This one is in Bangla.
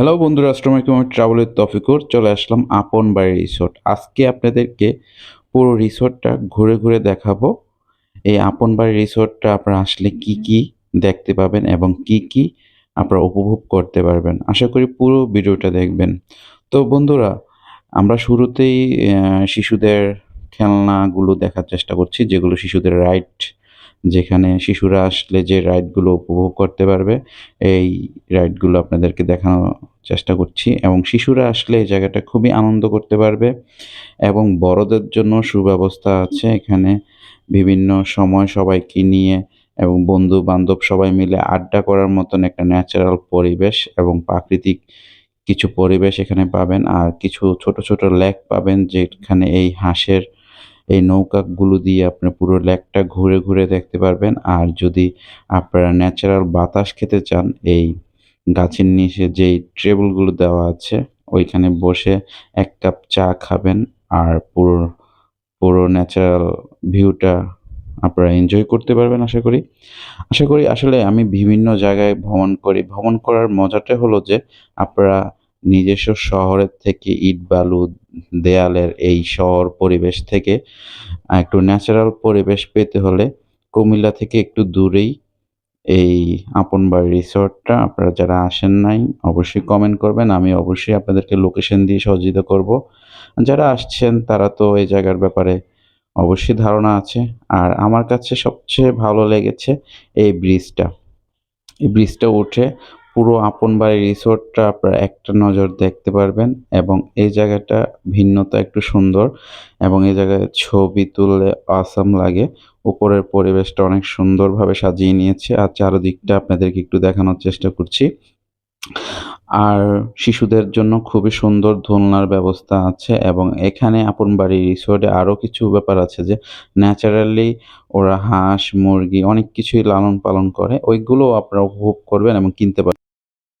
হ্যালো বন্ধুরা, আসসালামু আলাইকুম। আমি ট্রাভেলের তফিকুর চলে আসলাম আপন বাড়ি রিসোর্ট আজকে আপনাদেরকে পুরো রিসোর্টটা ঘুরে ঘুরে দেখাবো। এই আপন বাড়ি রিসোর্টটা আপনারা আসলে কি কি দেখতে পাবেন এবং কি কি আপনারা উপভোগ করতে পারবেন। আশা করি পুরো ভিডিওটা দেখবেন। তো বন্ধুরা, আমরা শুরুতেই শিশুদের খেলনাগুলো দেখার চেষ্টা করছি, যেগুলো শিশুদের রাইড যেখানে শিশুরা আসলে যে রাইডগুলো উপভোগ করতে পারবে, এই রাইডগুলো আপনাদেরকে দেখানোর চেষ্টা করছি এবং শিশুরা আসলে এই জায়গাটা খুবই আনন্দ করতে পারবে এবং বড়দের জন্য সুব্যবস্থা আছে এখানে বিভিন্ন সময় সবাইকে নিয়ে এবং বন্ধু বান্ধব সবাই মিলে আড্ডা করার মতন একটা ন্যাচারাল পরিবেশ এবং প্রাকৃতিক কিছু পরিবেশ এখানে পাবেন। আর কিছু ছোট ছোট লেক পাবেন যেখানে এই হাঁসের এই নৌকাগুলো দিয়ে আপনি পুরো লেকটা ঘুরে ঘুরে দেখতে পারবেন। আর যদি আপনারা ন্যাচারাল বাতাস খেতে চান, এই গাছের নিচে যেই টেবিলগুলো দেওয়া আছে, ওইখানে বসে এক কাপ চা খাবেন আর পুরো পুরো ন্যাচারাল ভিউটা আপনারা এনজয় করতে পারবেন আশা করি। আশা করি আসলে আমি বিভিন্ন জায়গায় ভ্রমণ করি। ভ্রমণ করার মজাটা হলো যে আপনারা নিজস্ব শহরের থেকে ইট, বালু, দেয়ালের এই শহর পরিবেশ থেকে একটু ন্যাচারাল পরিবেশ পেতে হলে কুমিল্লা থেকে একটু দূরেই এই আপন বাড়ি রিসর্টটা, আপনারা যারা আসেন নাই, অবশ্যই কমেন্ট করবেন। আমি অবশ্যই আপনাদেরকে লোকেশন দিয়ে সহযোগিতা করব। যারা আসছেন, তারা তো এই জায়গার ব্যাপারে অবশ্যই ধারণা আছে। আর আমার কাছে সবচেয়ে ভালো লেগেছে এই ব্রিজটা। এই ব্রিজটা উঠে পুরো আপন বাড়ি রিসোর্টটা আপনারা একটা নজর দেখতে পারবেন এবং এই জায়গাটা ভিন্নতা একটু সুন্দর এবং এই জায়গায় ছবি তুললে আসাম লাগে। উপরের পরিবেশটা অনেক সুন্দরভাবে সাজিয়ে নিয়েছে আর চারদিকটা আপনাদেরকে একটু দেখানোর চেষ্টা করছি। আর শিশুদের জন্য খুবই সুন্দর দোলনার ব্যবস্থা আছে এবং এখানে আপন বাড়ি রিসোর্টে আরও কিছু ব্যাপার আছে যে ন্যাচারালি ওরা হাঁস, মুরগি অনেক কিছুই লালন পালন করে। ওইগুলোও আপনারা উপভোগ করবেন এবং কিনতে পারবেন।